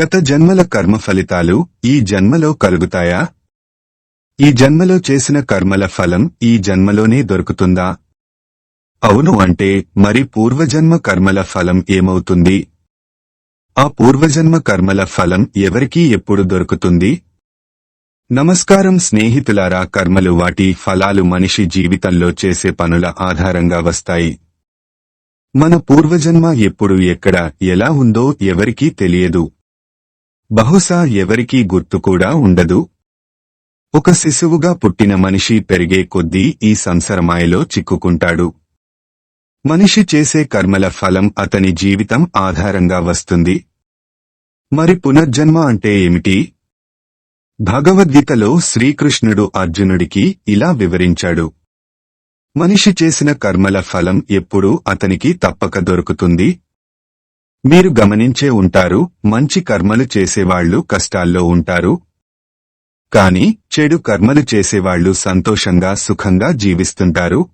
గత జన్మల కర్మ ఫలితాలు ఈ జన్మలో కలుగుతాయా? ఈ జన్మలో చేసిన కర్మల ఫలం ఈ జన్మలోనే దొరుకుతుందా? అవును అంటే మరి పూర్వజన్మ కర్మల ఫలం ఏమవుతుంది? ఆ పూర్వజన్మ కర్మల ఫలం ఎవరికీ ఎప్పుడు దొరుకుతుంది? నమస్కారం స్నేహితులారా కర్మలు వాటి ఫలాలు మనిషి జీవితంలో చేసే పనుల ఆధారంగా వస్తాయి. మన పూర్వజన్మ ఎప్పుడు ఎక్కడ ఎలా ఉందో ఎవరికీ తెలియదు. బహుశా ఎవరికీ గుర్తు కూడా ఉండదు. ఒక శిశువుగా పుట్టిన మనిషి పెరిగే కొద్దీ ఈ సంసరమాయలో చిక్కుకుంటాడు. మనిషి చేసే కర్మల ఫలం అతని జీవితం ఆధారంగా వస్తుంది. మరి పునర్జన్మ అంటే ఏమిటి? భగవద్గీతలో శ్రీకృష్ణుడు అర్జునుడికి ఇలా వివరించాడు. మనిషి చేసిన కర్మల ఫలం ఎప్పుడూ అతనికి తప్పక దొరుకుతుంది. మీరు గమనించే ఉంటారు మంచి కర్మలు చేసేవాళ్ళు కష్టాల్లో ఉంటారు. కాని చెడు కర్మలు చేసేవాళ్ళు సంతోషంగా సుఖంగా జీవిస్తుంటారు.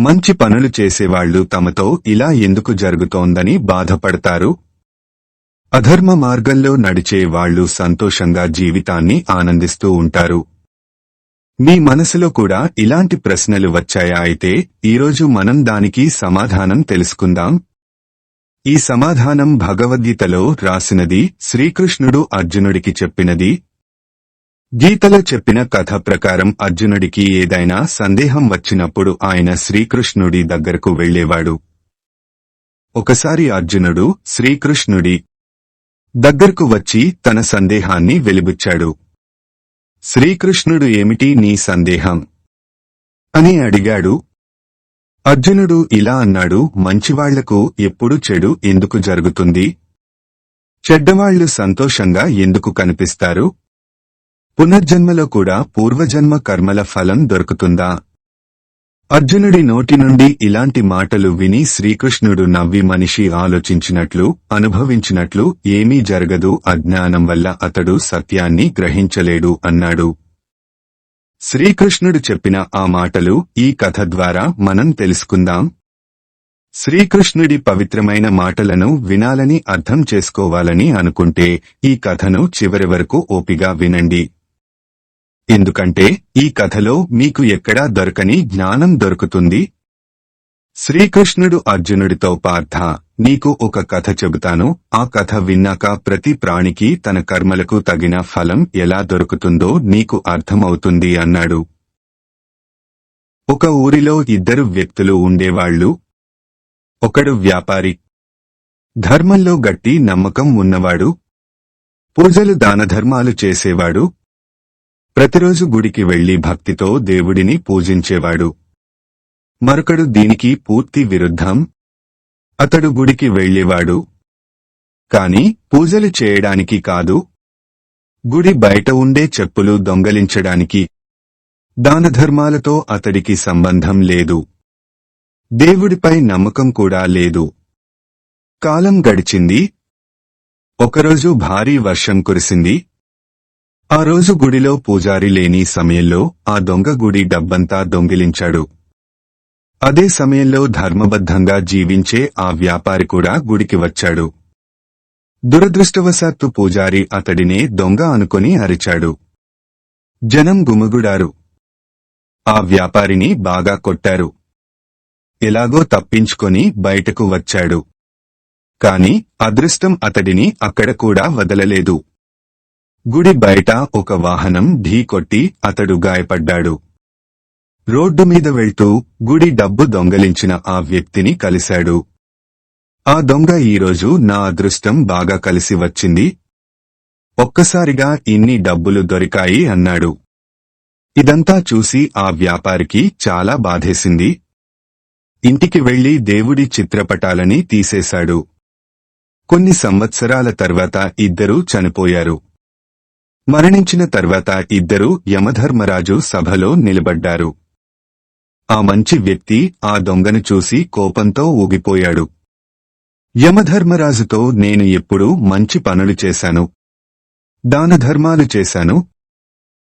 మంచి పనులు చేసేవాళ్ళు తమతో ఇలా ఎందుకు జరుగుతోందని బాధపడతారు. అధర్మ మార్గంలో నడిచే వాళ్ళు సంతోషంగా జీవితాన్ని ఆనందిస్తూ ఉంటారు. మీ మనసులో కూడా ఇలాంటి ప్రశ్నలు వచ్చాయా అయితే ఈరోజు మనం దానికి సమాధానం తెలుసుకుందాం. ఈ సమాధానం భగవద్గీతలో రాసినది శ్రీకృష్ణుడు అర్జునుడికి చెప్పినది. గీతలో చెప్పిన కథ ప్రకారం అర్జునుడికి ఏదైనా సందేహం వచ్చినప్పుడు ఆయన శ్రీకృష్ణుడి దగ్గరకు వెళ్ళేవాడు ఒకసారి అర్జునుడు శ్రీకృష్ణుడి దగ్గరకు వచ్చి తన సందేహాన్ని వెలిబుచ్చాడు. శ్రీకృష్ణుడు ఏమిటి నీ సందేహం? అని అడిగాడు. అర్జునుడు ఇలా అన్నాడు మంచివాళ్ళకు ఎప్పుడు చెడు ఎందుకు జరుగుతుంది? చెడ్డవాళ్ళు సంతోషంగా ఎందుకు కనిపిస్తారు? పునర్జన్మలో కూడా పూర్వజన్మ కర్మల ఫలం దొరుకుతుందా? అర్జునుడి నోటి నుండి ఇలాంటి మాటలు విని శ్రీకృష్ణుడు నవ్వి మనిషి ఆలోచించినట్లు అనుభవించినట్లు ఏమీ జరగదు అజ్ఞానం వల్ల అతడు సత్యాన్ని గ్రహించలేడు అన్నాడు. శ్రీకృష్ణుడు చెప్పిన ఆ మాటలు ఈ కథ ద్వారా మనం తెలుసుకుందాం. శ్రీకృష్ణుడి పవిత్రమైన మాటలను వినాలని అర్థం చేసుకోవాలని అనుకుంటే ఈ కథను చివరి వరకు ఓపిగా వినండి. ఎందుకంటే ఈ కథలో మీకు ఎక్కడా దొరకని జ్ఞానం దొరుకుతుంది. శ్రీకృష్ణుడు అర్జునుడితో పార్థ నీకు ఒక కథ చెబుతాను. ఆ కథ విన్నాక ప్రతి ప్రాణికి తన కర్మలకు తగిన ఫలం ఎలా దొరుకుతుందో నీకు అర్థమవుతుంది అన్నాడు. ఒక ఊరిలో ఇద్దరు వ్యక్తులు ఉండేవాళ్ళు ఒకడు వ్యాపారి. ధర్మంలో గట్టి నమ్మకం ఉన్నవాడు. పూజలు దానధర్మాలు చేసేవాడు. ప్రతిరోజు గుడికి వెళ్ళి భక్తితో దేవుడిని పూజించేవాడు. మరొకడు దీనికి పూర్తి విరుద్ధం. అతడు గుడికి వెళ్ళేవాడు కాని పూజలు చేయడానికి కాదు. గుడి బయట ఉండే చెప్పులు దొంగలించడానికి. దానధర్మాలతో అతడికి సంబంధం లేదు. దేవుడిపై నమ్మకం కూడా లేదు. కాలం గడిచింది. ఒకరోజు భారీ వర్షం కురిసింది. ఆ రోజు గుడిలో పూజారి లేని సమయంలో ఆ దొంగ గుడి డబ్బంతా దొంగిలించాడు. అదే సమయంలో ధర్మబద్ధంగా జీవించే ఆ వ్యాపారి కూడా గుడికి వచ్చాడు. దురదృష్టవశాత్తు పూజారి అతడినే దొంగ అనుకుని అరిచాడు. జనం గుమగుడారు. ఆ వ్యాపారిని బాగా కొట్టారు. ఎలాగో తప్పించుకొని బయటకు వచ్చాడు. కాని అదృష్టం అతడిని అక్కడ కూడా వదలలేదు. గుడి బయట ఒక వాహనం ఢీకొట్టి అతడు గాయపడ్డాడు. రోడ్డు మీద వెళ్తూ గుడి డబ్బు దొంగలించిన ఆ వ్యక్తిని కలిశాడు. ఆ దొంగ ఈరోజు నా అదృష్టం బాగా కలిసి వచ్చింది. ఒక్కసారిగా ఇన్ని డబ్బులు దొరికాయి అన్నాడు. ఇదంతా చూసి ఆ వ్యాపారికి చాలా బాధేసింది. ఇంటికి వెళ్ళి దేవుడి చిత్రపటాలని తీసేశాడు. కొన్ని సంవత్సరాల తర్వాత ఇద్దరూ చనిపోయారు. మరణించిన తర్వాత ఇద్దరూ యమధర్మరాజు సభలో నిలబడ్డారు. ఆ మంచి వ్యక్తి ఆ దొంగను చూసి కోపంతో ఊగిపోయాడు. యమధర్మరాజుతో నేను ఎప్పుడూ మంచి పనులు చేశాను. దానధర్మాలు చేశాను.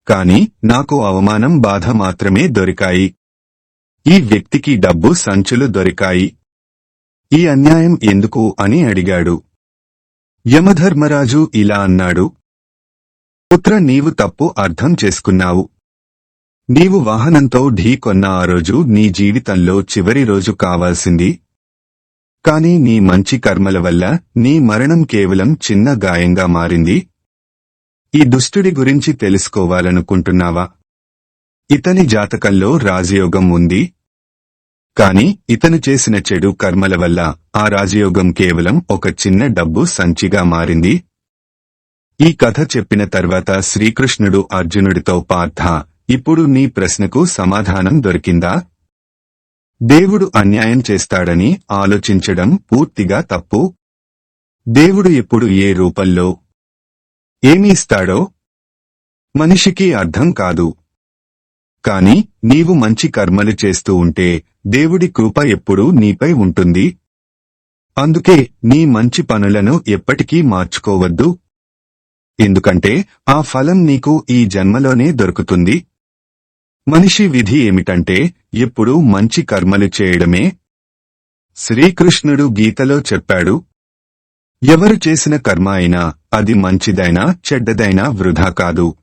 కాని నాకు అవమానం బాధ మాత్రమే దొరికాయి. ఈ వ్యక్తికి డబ్బు సంచులు దొరికాయి. ఈ అన్యాయం ఎందుకు అని అడిగాడు. యమధర్మరాజు ఇలా అన్నాడు. పుత్ర నీవు తప్పు అర్థం చేసుకున్నావు. నీవు వాహనంతో ఢీ కొన్న ఆ రోజు నీ జీవితంలో చివరి రోజు కావాల్సింది. కాని నీ మంచి కర్మల వల్ల నీ మరణం కేవలం చిన్న గాయంగా మారింది. ఈ దుష్టుడి గురించి తెలుసుకోవాలనుకుంటున్నావా? ఇతని జాతకంలో రాజయోగం ఉంది. కాని ఇతను చేసిన చెడు కర్మల వల్ల ఆ రాజయోగం కేవలం ఒక చిన్న డబ్బు సంచిగా మారింది. ఈ కథ చెప్పిన తర్వాత శ్రీకృష్ణుడు అర్జునుడితో పార్థ ఇప్పుడు నీ ప్రశ్నకు సమాధానం దొరికిందా? దేవుడు అన్యాయం చేస్తాడని ఆలోచించడం పూర్తిగా తప్పు. దేవుడు ఎప్పుడు ఏ రూపంలో ఏమి ఇస్తాడో మనిషికి అర్థం కాదు. కాని నీవు మంచి కర్మలు చేస్తూ ఉంటే దేవుడి కృప ఎప్పుడూ నీపై ఉంటుంది. అందుకే నీ మంచి పనులను ఎప్పటికీ మార్చుకోవద్దు. ఎందుకంటే ఆ ఫలం నీకు ఈ జన్మలోనే దొరుకుతుంది. మనిషి విధి ఏమిటంటే ఎప్పుడూ మంచి కర్మలు చేయడమే? శ్రీకృష్ణుడు గీతలో చెప్పాడు ఎవరు చేసిన కర్మ అయినా అది మంచిదైనా చెడ్డదైనా వృధా కాదు.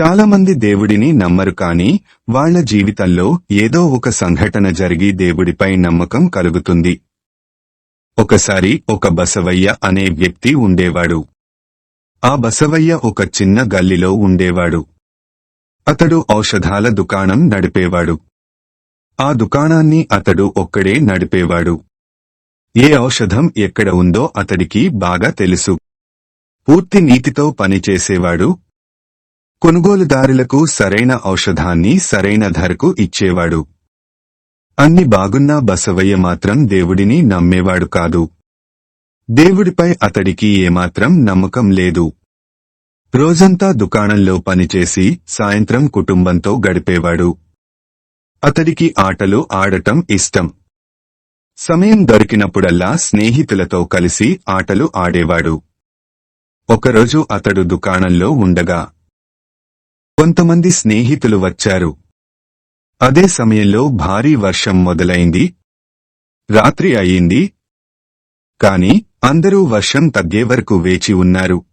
చాలామంది దేవుడిని నమ్మరు కాని వాళ్ళ జీవితంలో ఏదో ఒక సంఘటన జరిగి దేవుడిపై నమ్మకం కలుగుతుంది. ఒకసారి ఒక బసవయ్య అనే వ్యక్తి ఉండేవాడు. ఆ బసవయ్య ఒక చిన్న గల్లిలో ఉండేవాడు. అతడు ఔషధాల దుకాణం నడిపేవాడు. ఆ దుకాణాన్ని అతడు ఒక్కడే నడిపేవాడు. ఏ ఔషధం ఎక్కడ ఉందో అతడికి బాగా తెలుసు. పూర్తి నీతితో పనిచేసేవాడు కొనుగోలుదారులకు సరైన ఔషధాన్ని సరైన ధరకు ఇచ్చేవాడు. అన్ని బాగున్నా బసవయ్య మాత్రం దేవుడిని నమ్మేవాడు కాదు. దేవుడిపై అతడికి ఏమాత్రం నమ్మకం లేదు. రోజంతా దుకాణంలో పనిచేసి సాయంత్రం కుటుంబంతో గడిపేవాడు. అతడికి ఆటలు ఆడటం ఇష్టం. సమయం దొరికినప్పుడల్లా స్నేహితులతో కలిసి ఆటలు ఆడేవాడు. ఒకరోజు అతడు దుకాణంలో ఉండగా కొంతమంది స్నేహితులు వచ్చారు. అదే సమయంలో భారీ వర్షం మొదలైంది. రాత్రి అయింది కాని అందరూ వర్షం తగ్గే వరకు వేచి ఉన్నారు.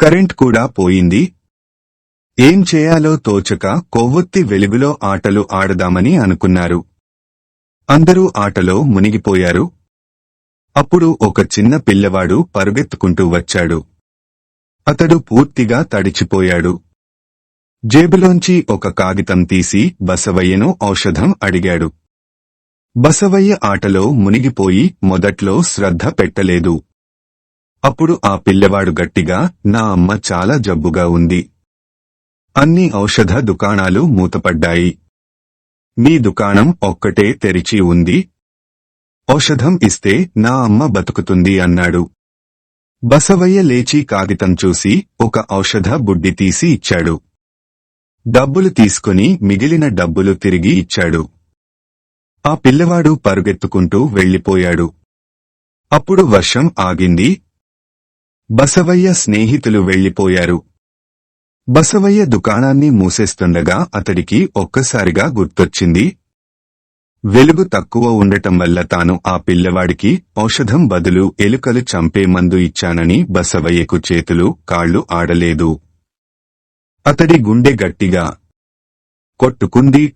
కరెంట్ కూడా పోయింది. ఏం చేయాలో తోచక కొవ్వొత్తి వెలుగులో ఆటలు ఆడదామని అనుకున్నారు. అందరూ ఆటలో మునిగిపోయారు. అప్పుడు ఒక చిన్న పిల్లవాడు పరుగెత్తుకుంటూ వచ్చాడు. అతడు పూర్తిగా తడిచిపోయాడు. జేబులోంచి ఒక కాగితం తీసి బసవయ్యను ఔషధం అడిగాడు. బసవయ్య ఆటలో మునిగిపోయి మొదట్లో శ్రద్ధ పెట్టలేదు. అప్పుడు ఆ పిల్లవాడు గట్టిగా నా అమ్మ చాలా జబ్బుగా ఉంది. అన్ని ఔషధ దుకాణాలు మూతపడ్డాయి. మీ దుకాణం ఒక్కటే తెరిచి ఉంది. ఔషధం ఇస్తే నా అమ్మ బతుకుతుంది అన్నాడు. బసవయ్య లేచి కాగితం చూసి ఒక ఔషధ బుడ్డి తీసి ఇచ్చాడు. డబ్బులు తీసుకుని మిగిలిన డబ్బులు తిరిగి ఇచ్చాడు. ఆ పిల్లవాడు పరుగెత్తుకుంటూ వెళ్ళిపోయాడు అప్పుడు వర్షం ఆగింది బసవయ్య స్నేహితులు వెళ్ళిపోయారు బసవయ్య దుకాణాన్ని మూసేస్తుండగా అతడికి ఒక్కసారిగా గుర్తొచ్చింది. వెలుగు తక్కువ ఉండటం వల్ల తాను ఆ పిల్లవాడికి ఔషధం బదులు ఎలుకలు చంపే మందు ఇచ్చానని బసవయ్యకు చేతులు కాళ్ళు ఆడలేదు. అతడి గుండె గట్టిగా కొట్టుకుంది.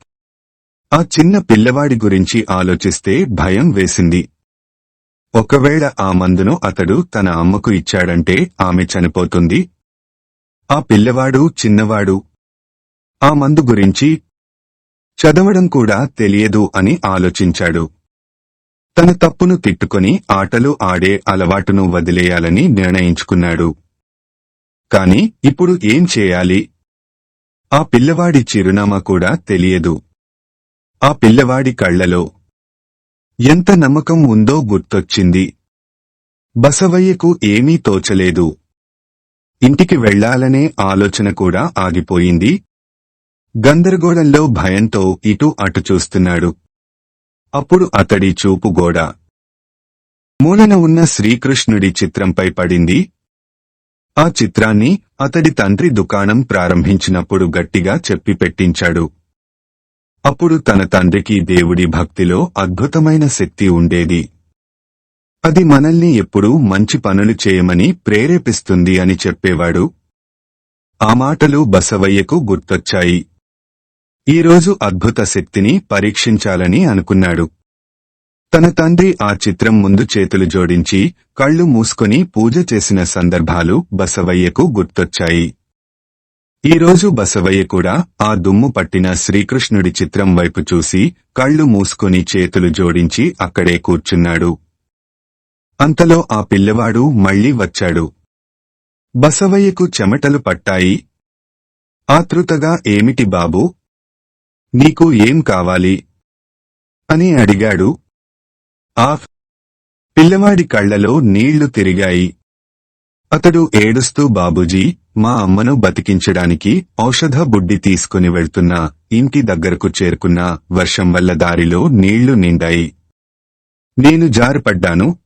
ఆ చిన్న పిల్లవాడి గురించి ఆలోచిస్తే భయం వేసింది. ఒకవేళ ఆ మందును అతడు తన అమ్మకు ఇచ్చాడంటే ఆమె చనిపోతుంది. ఆ పిల్లవాడు చిన్నవాడు ఆ మందు గురించి చదవడం కూడా తెలియదు అని ఆలోచించాడు. తన తప్పును తిట్టుకొని ఆటలు ఆడే అలవాటును వదిలేయాలని నిర్ణయించుకున్నాడు. కాని ఇప్పుడు ఏం చేయాలి? ఆ పిల్లవాడి చిరునామా కూడా తెలియదు. ఆ పిల్లవాడి కళ్ళలో ఎంత నమ్మకం ఉందో గుర్తొచ్చింది. బసవయ్యకు ఏమీ తోచలేదు. ఇంటికి వెళ్ళాలనే ఆలోచన కూడా ఆగిపోయింది. గందరగోళంలో భయంతో ఇటు అటు చూస్తున్నాడు. అప్పుడు అతడి చూపు గోడ. మూలన ఉన్న శ్రీకృష్ణుడి చిత్రంపై పడింది. ఆ చిత్రాన్ని అతడి తండ్రి దుకాణం ప్రారంభించినప్పుడు గట్టిగా చెప్పి పెట్టించాడు అప్పుడు తన తండ్రికి దేవుడి భక్తిలో అద్భుతమైన శక్తి ఉండేది. అది మనల్ని ఎప్పుడూ మంచి పనులు చేయమని ప్రేరేపిస్తుంది అని చెప్పేవాడు. ఆ మాటలు బసవయ్యకు గుర్తొచ్చాయి. ఈరోజు అద్భుత శక్తిని పరీక్షించాలని అనుకున్నాడు. తన తండ్రి ఆ చిత్రం ముందు చేతులు జోడించి కళ్ళు మూసుకొని పూజ చేసిన సందర్భాలు బసవయ్యకు గుర్తొచ్చాయి. ఈరోజు బసవయ్య కూడా ఆ దుమ్ము పట్టిన శ్రీకృష్ణుడి చిత్రం వైపు చూసి కళ్ళు మూసుకుని చేతులు జోడించి అక్కడే కూర్చున్నాడు. అంతలో ఆ పిల్లవాడు మళ్ళీ వచ్చాడు. బసవయ్యకు చెమటలు పట్టాయి. ఆతృతగా ఏమిటి బాబూ? నీకు ఏం కావాలి? అని అడిగాడు. ఆ పిల్లవాడి కళ్ళలో నీళ్ళు తిరిగాయి. అతడు ఏడుస్తూ బాబూజీ మా అమ్మను బతికించడానికి ఔషధ బుడ్డి తీసుకుని వెళ్తున్నా ఇంటి దగ్గరకు చేరుకున్న వర్షం వల్ల దారిలో నీళ్ళు నిండాయి. నేను జారిపడ్డాను.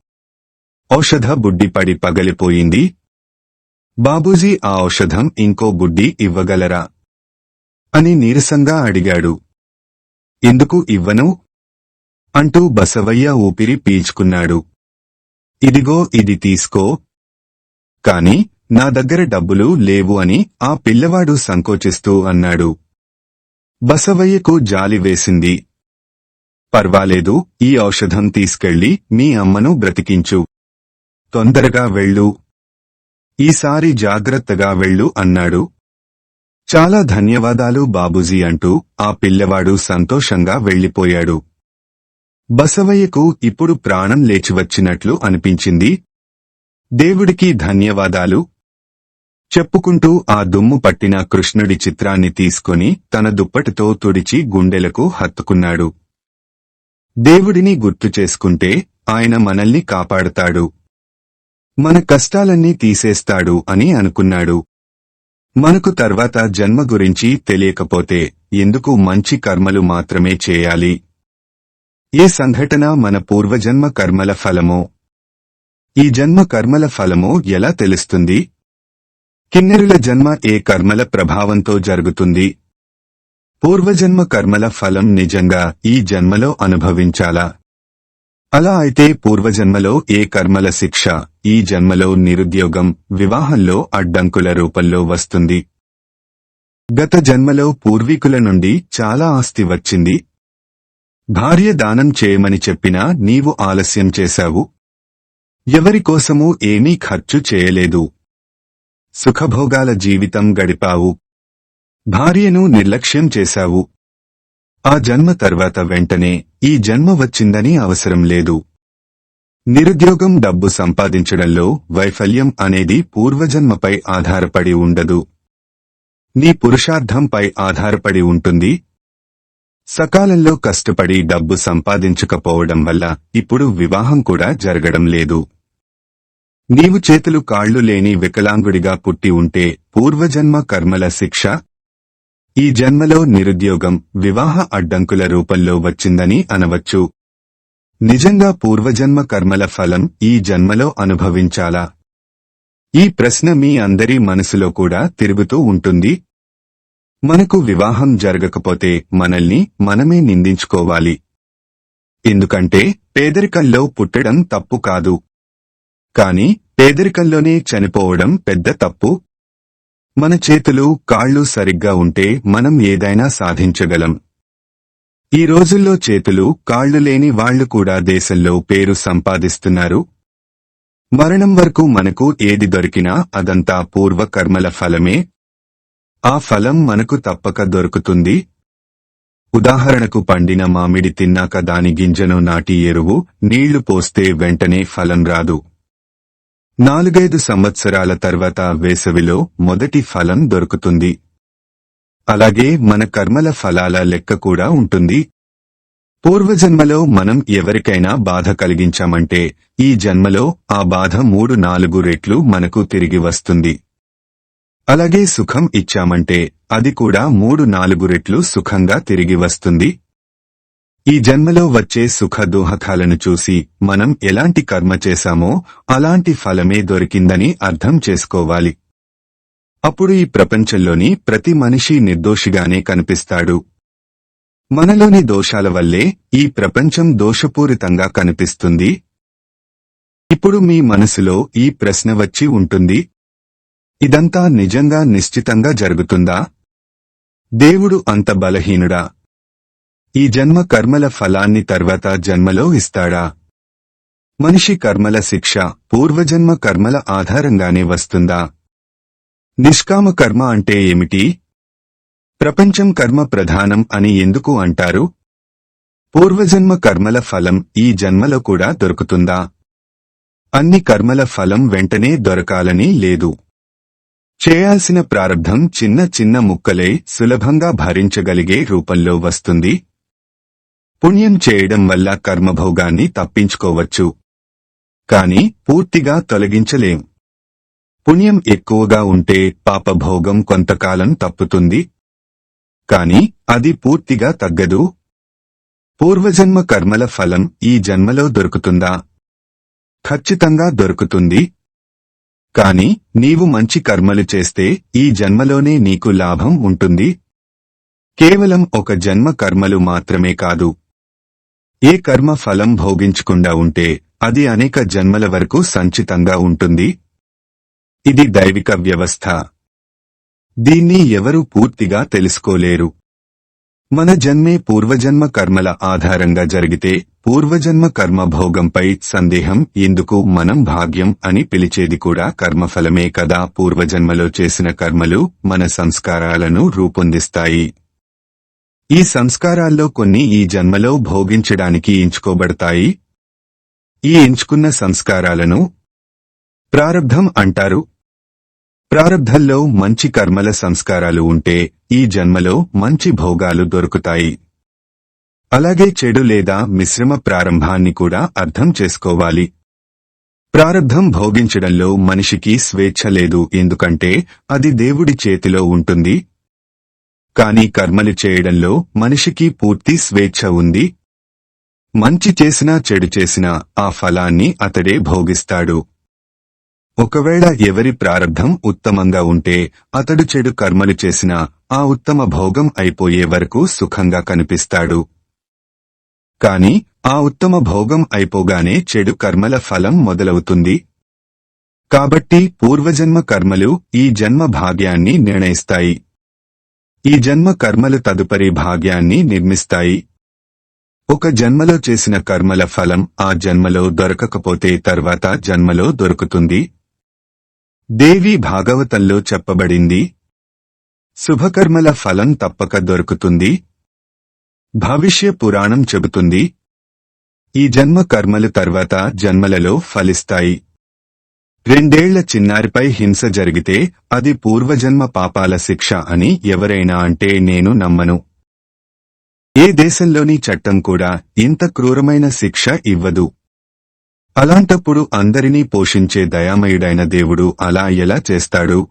ఔషధ బుడ్డి పడి పగలిపోయింది. బాబూజీ ఆ ఔషధం ఇంకో బుడ్డి ఇవ్వగలరా? అని నీరసంగా అడిగాడు. ఎందుకు ఇవ్వను? అంటూ బసవయ్య ఊపిరి పీల్చుకున్నాడు. ఇదిగో ఇది తీసుకో. కాని నా దగ్గర డబ్బులు లేవు అని ఆ పిల్లవాడు సంకోచిస్తూ అన్నాడు. బసవయ్యకు జాలి వేసింది. పర్వాలేదు ఈ ఔషధం తీసుకెళ్ళి మీ అమ్మను బ్రతికించు. తొందరగా వెళ్ళు. ఈసారి జాగ్రత్తగా వెళ్ళు అన్నాడు. చాలా ధన్యవాదాలు బాబూజీ అంటూ ఆ పిల్లవాడు సంతోషంగా వెళ్ళిపోయాడు బసవయ్యకు ఇప్పుడు ప్రాణం లేచివచ్చినట్లు అనిపించింది. దేవుడికి ధన్యవాదాలు చెప్పుకుంటూ ఆ దుమ్ము పట్టిన కృష్ణుడి చిత్రాన్ని తీసుకుని తన దుప్పటితో తుడిచి గుండెలకు హత్తుకున్నాడు. దేవుడిని గుర్తు చేసుకుంటే ఆయన మనల్ని కాపాడతాడు. మన కష్టాలన్నీ తీసేస్తాడు అని అనుకున్నాడు. మనకు తర్వాత జన్మ గురించి తెలియకపోతే ఎందుకు మంచి కర్మలు మాత్రమే చేయాలి? ఏ సంఘటన మన పూర్వజన్మ కర్మల ఫలమో? ఈ జన్మ కర్మల ఫలమో ఎలా తెలుస్తుంది? కిన్నెరుల జన్మ ఏ కర్మల ప్రభావంతో జరుగుతుంది? పూర్వజన్మ కర్మల ఫలం నిజంగా ఈ జన్మలో అనుభవించాలా? అలా అయితే పూర్వజన్మలో ఏ కర్మల శిక్ష ఈ జన్మలో నిరుద్యోగం వివాహంలో అడ్డంకుల రూపంలో వస్తుంది? గత జన్మలో పూర్వీకుల నుండి చాలా ఆస్తి వచ్చింది. భార్య దానం చేయమని చెప్పినా నీవు ఆలస్యం చేశావు. ఎవరికోసమూ ఏమీ ఖర్చు చేయలేదు. సుఖభోగాల జీవితం గడిపావు. భార్యను నిర్లక్ష్యం చేశావు. ఆ జన్మ తర్వాత వెంటనే ఈ జన్మ వచ్చిందని అవసరం లేదు. నిరుద్యోగం డబ్బు సంపాదించడంలో వైఫల్యం అనేది పూర్వజన్మపై ఆధారపడి ఉండదు. నీ పురుషార్థంపై ఆధారపడి ఉంటుంది. సకాలంలో కష్టపడి డబ్బు సంపాదించకపోవడం వల్ల ఇప్పుడు వివాహం కూడా జరగడం లేదు. నీవు చేతులు కాళ్ళు లేని వికలాంగుడిగా పుట్టి ఉంటే పూర్వజన్మ కర్మల శిక్ష? ఈ జన్మలో నిరుద్యోగం వివాహ అడ్డంకుల రూపంలో వచ్చిందని అనవచ్చు. నిజంగా పూర్వజన్మ కర్మల ఫలం ఈ జన్మలో అనుభవించాలా? ఈ ప్రశ్న మీ అందరి మనసులో కూడా తిరుగుతూ ఉంటుంది. మనకు వివాహం జరగకపోతే మనల్ని మనమే నిందించుకోవాలి. ఎందుకంటే పేదరికంలో పుట్టడం తప్పు కాదు. కాని పేదరికంలోనే చనిపోవడం పెద్ద తప్పు. మన చేతులు కాళ్ళు సరిగ్గా ఉంటే మనం ఏదైనా సాధించగలం. ఈ రోజుల్లో చేతులు కాళ్ళు లేని వాళ్ళు కూడా దేశంలో పేరు సంపాదిస్తున్నారు. మరణం వరకు మనకు ఏది దొరికినా అదంతా పూర్వ కర్మల ఫలమే. ఆ ఫలం మనకు తప్పక దొరుకుతుంది. ఉదాహరణకు పండిన మామిడి తిన్నాక దాని గింజను నాటి ఎరువు నీళ్ళు పోస్తే వెంటనే ఫలం రాదు. నాలుగైదు సంవత్సరాల తర్వాత వేసవిలో మొదటి ఫలం దొరుకుతుంది. అలాగే మన కర్మల ఫలాల లెక్క కూడా ఉంటుంది. పూర్వజన్మలో మనం ఎవరికైనా బాధ కలిగించామంటే ఈ జన్మలో ఆ బాధ మూడు నాలుగు రెట్లు మనకు తిరిగి వస్తుంది. అలాగే సుఖం ఇచ్చామంటే అది కూడా మూడు నాలుగు రెట్లు సుఖంగా తిరిగి వస్తుంది. ఈ జన్మలో వచ్చే సుఖ దోహకాలను చూసి మనం ఎలాంటి కర్మ చేశామో అలాంటి ఫలమే దొరికిందని అర్థం చేసుకోవాలి. అప్పుడు ఈ ప్రపంచంలోని ప్రతి మనిషి నిర్దోషిగానే కనిపిస్తాడు. మనలోని దోషాల వల్లే ఈ ప్రపంచం దోషపూరితంగా కనిపిస్తుంది. ఇప్పుడు మీ మనసులో ఈ ప్రశ్న వచ్చి ఉంటుంది. ఇదంతా నిజంగా నిశ్చితంగా జరుగుతుందా? దేవుడు అంత బలహీనుడా ఈ జన్మ కర్మల ఫలాన్ని తర్వాత జన్మలో ఇస్తాడా? మనిషి కర్మల శిక్ష పూర్వజన్మ కర్మల ఆధారంగానే వస్తుందా? నిష్కామ కర్మ అంటే ఏమిటి? ప్రపంచం కర్మ ప్రధానం అని ఎందుకు అంటారు? పూర్వజన్మ కర్మల ఫలం ఈ జన్మలో కూడా దొరుకుతుందా? అన్ని కర్మల ఫలం వెంటనే దొరకాలని లేదు. చేయాల్సిన ప్రారంభం చిన్న చిన్న ముక్కలే సులభంగా భరించగలిగే రూపంలో వస్తుంది. పుణ్యం చేయడం వల్ల కర్మభోగాన్ని తప్పించుకోవచ్చు. కాని పూర్తిగా తొలగించలేం. పుణ్యం ఎక్కువగా ఉంటే పాపభోగం కొంతకాలం తప్పుతుంది. కాని అది పూర్తిగా తగ్గదు. పూర్వజన్మ కర్మల ఫలం ఈ జన్మలో దొరుకుతుందా? ఖచ్చితంగా దొరుకుతుంది. కాని నీవు మంచి కర్మలు చేస్తే ఈ జన్మలోనే నీకు లాభం ఉంటుంది. కేవలం ఒక జన్మ కర్మలు మాత్రమే కాదు. ఏ కర్మ ఫలం భోగించకుండా ఉంటే అది అనేక జన్మల వరకు సంచితంగా ఉంటుంది? ఇది దైవిక వ్యవస్థ. దీన్ని ఎవరూ పూర్తిగా తెలుసుకోలేరు. మన జన్మే పూర్వజన్మ కర్మల ఆధారంగా జరిగితే పూర్వజన్మ కర్మ భోగంపై సందేహం ఎందుకు మనం భాగ్యం అని పిలిచేది కూడా కర్మఫలమే కదా. పూర్వజన్మలో చేసిన కర్మలు మన సంస్కారాలను రూపొందిస్తాయి. ఈ సంస్కారాల్లో కొన్ని ఈ జన్మలో భోగించడానికి ఎంచుకోబడతాయి. ఈ ఎంచుకున్న సంస్కారాలను ప్రారబ్ధం అంటారు. ప్రారబ్ధంలో మంచి కర్మల సంస్కారాలు ఉంటే ఈ జన్మలో మంచి భోగాలు దొరుకుతాయి. అలాగే చెడు లేదా మిశ్రమ ప్రారంభాన్ని కూడా అర్థం చేసుకోవాలి. ప్రారబ్ధం భోగించడంలో మనిషికి స్వేచ్ఛ లేదు ఎందుకంటే అది దేవుడి చేతిలో ఉంటుంది. కాని కర్మలు చేయడంలో మనిషికి పూర్తి స్వేచ్ఛ ఉంది. మంచి చేసినా చెడు చేసినా ఆ ఫలాన్ని అతడే భోగిస్తాడు. ఒకవేళ ఎవరి ప్రారంధం ఉత్తమంగా ఉంటే అతడు చెడు కర్మలు చేసినా ఆ ఉత్తమ భోగం అయిపోయే వరకు సుఖంగా కనిపిస్తాడు. కాని ఆ ఉత్తమ భోగం అయిపోగానే చెడు కర్మల ఫలం మొదలవుతుంది. కాబట్టి పూర్వజన్మ కర్మలు ఈ జన్మ భాగ్యాన్ని నిర్ణయిస్తాయి. ఈ జన్మ కర్మలు తదుపరి భాగ్యాన్ని నిర్మిస్తాయి. ఒక జన్మలో చేసిన కర్మల ఫలం ఆ జన్మలో దొరకకపోతే తర్వాత జన్మలో దొరుకుతుంది. దేవి భాగవతంలో చెప్పబడింది. శుభకర్మల ఫలం తప్పక దొరుకుతుంది. భవిష్య పురాణం చెబుతుంది. ఈ జన్మ కర్మలు తర్వాత జన్మలలో ఫలిస్తాయి. రెండేళ్ళ చిన్నారిపై హింస జరిగితే అది పూర్వజన్మ పాపాల శిక్ష అని ఎవరైనా అంటే నేను నమ్మను. ఏ దేశంలోని చట్టం కూడా ఇంత క్రూరమైన శిక్ష ఇవ్వదు. అలాంటప్పుడు అందరినీ పోషించే దయామయుడైన దేవుడు అలా ఎలా చేస్తాడు?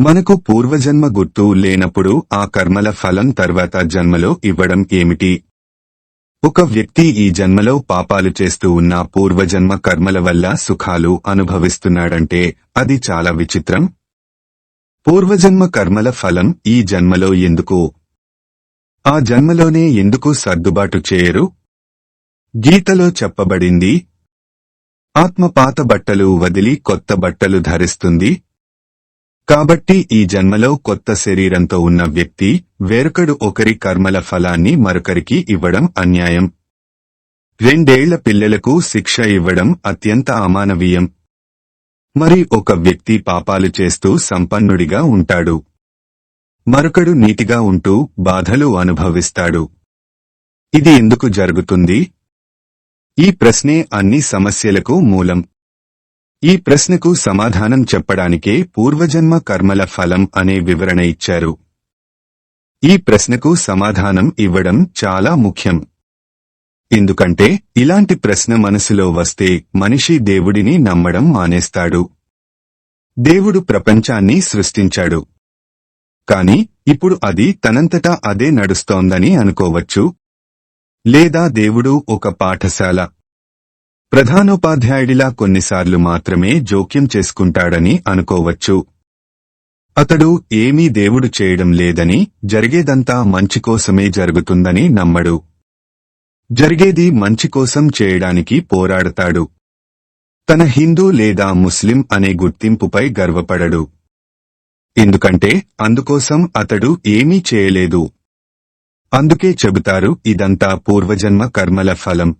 మనకు పూర్వజన్మ గుర్తు లేనప్పుడు ఆ కర్మల ఫలం తర్వాత జన్మలో ఇవ్వడం ఏమిటి? ఒక వ్యక్తి ఈ జన్మలో పాపాలు చేస్తూ ఉన్న పూర్వజన్మ కర్మల వల్ల సుఖాలు అనుభవిస్తున్నాడంటే అది చాలా విచిత్రం. పూర్వజన్మ కర్మల ఫలం ఈ జన్మలో ఎందుకు? ఆ జన్మలోనే ఎందుకు సర్దుబాటు చేయరు? గీతలో చెప్పబడింది ఆత్మ పాత బట్టలు వదిలి కొత్త బట్టలు ధరిస్తుంది కాబట్టి ఈ జన్మలో కొత్త శరీరంతో ఉన్న వ్యక్తి వేరొకడు ఒకరి కర్మల ఫలాన్ని మరొకరికి ఇవ్వడం అన్యాయం. రెండేళ్ళ పిల్లలకు శిక్ష ఇవ్వడం అత్యంత అమానవీయం. మరి ఒక వ్యక్తి పాపాలు చేస్తూ సంపన్నుడిగా ఉంటాడు. మరొకడు నీతిగా ఉంటూ బాధలు అనుభవిస్తాడు. ఇది ఎందుకు జరుగుతుంది? ఈ ప్రశ్నే అన్ని సమస్యలకు మూలం. ఈ ప్రశ్నకు సమాధానం చెప్పడానికే పూర్వజన్మ కర్మల ఫలం అనే వివరణ ఇచ్చారు. ఈ ప్రశ్నకు సమాధానం ఇవ్వడం చాలా ముఖ్యం. ఎందుకంటే ఇలాంటి ప్రశ్న మనసులో వస్తే మనిషి దేవుడిని నమ్మడం మానేస్తాడు. దేవుడు ప్రపంచాన్ని సృష్టించాడు. కాని ఇప్పుడు అది తనంతటా అదే నడుస్తోందని అనుకోవచ్చు. లేదా దేవుడు ఒక పాఠశాల ప్రధానోపాధ్యాయుడిలా కొన్నిసార్లు మాత్రమే జోక్యం చేసుకుంటాడని అనుకోవచ్చు. అతడు ఏమీ దేవుడు చేయడం లేదని జరిగేదంతా మంచి కోసమే జరుగుతుందని నమ్మడు. జరిగేది మంచి కోసం చేయడానికి పోరాడతాడు. తన హిందూ లేదా ముస్లిం అనే గుర్తింపుపై గర్వపడడు. ఎందుకంటే అందుకోసం అతడు ఏమీ చేయలేదు. అందుకే చెబుతారు ఇదంతా పూర్వజన్మ కర్మల ఫలం.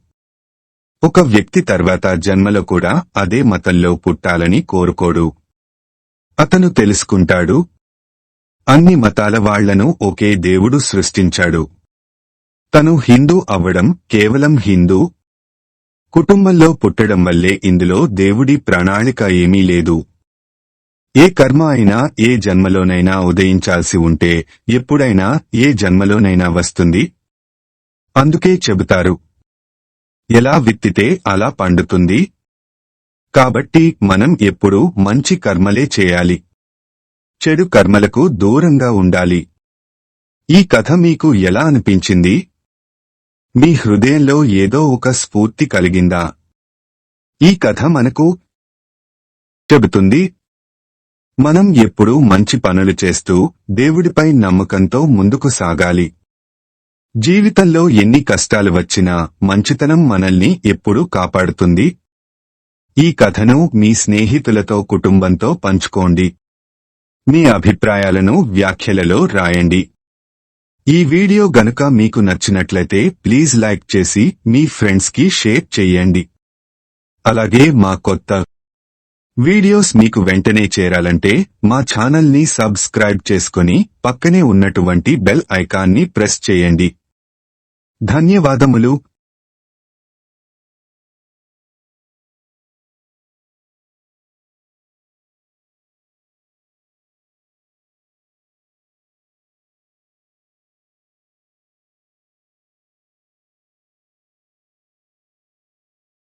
ఒక వ్యక్తి తర్వాత జన్మలో కూడా అదే మతంలో పుట్టాలని కోరుకోడు. అతను తెలుసుకుంటాడు. అన్ని మతాల వాళ్ళను ఒకే దేవుడు సృష్టించాడు. తను హిందూ అవ్వడం కేవలం హిందూ కుటుంబంలో పుట్టడం వల్లే ఇందులో దేవుడి ప్రణాళిక ఏమీ లేదు. ఏ కర్మ అయినా ఏ జన్మలోనైనా ఉదయించాల్సి ఉంటే ఎప్పుడైనా ఏ జన్మలోనైనా వస్తుంది. అందుకే చెబుతారు ఎలా విత్తితే అలా పండుతుంది? కాబట్టి మనం ఎప్పుడూ మంచి కర్మలే చేయాలి. చెడు కర్మలకు దూరంగా ఉండాలి. ఈ కథ మీకు ఎలా అనిపించింది? మీ హృదయంలో ఏదో ఒక స్ఫూర్తి కలిగిందా? ఈ కథ మనకు చెబుతుంది మనం ఎప్పుడూ మంచి పనులు చేస్తూ దేవుడిపై నమ్మకంతో ముందుకు సాగాలి. జీవితంలో ఎన్ని కష్టాలు వచ్చినా మంచితనం మనల్ని ఎప్పుడూ కాపాడుతుంది. ఈ కథను మీ స్నేహితులతో కుటుంబంతో పంచుకోండి. మీ అభిప్రాయాలను వ్యాఖ్యలలో రాయండి. ఈ వీడియో గనుక మీకు నచ్చినట్లయితే ప్లీజ్ లైక్ చేసి మీ ఫ్రెండ్స్కి షేర్ చేయండి. అలాగే మా కొత్త వీడియోస్ మీకు వెంటనే చేరాలంటే మా ఛానల్ని సబ్స్క్రైబ్ చేసుకుని పక్కనే ఉన్నటువంటి బెల్ ఐకాన్ని ప్రెస్ చేయండి. ధన్యవాదములు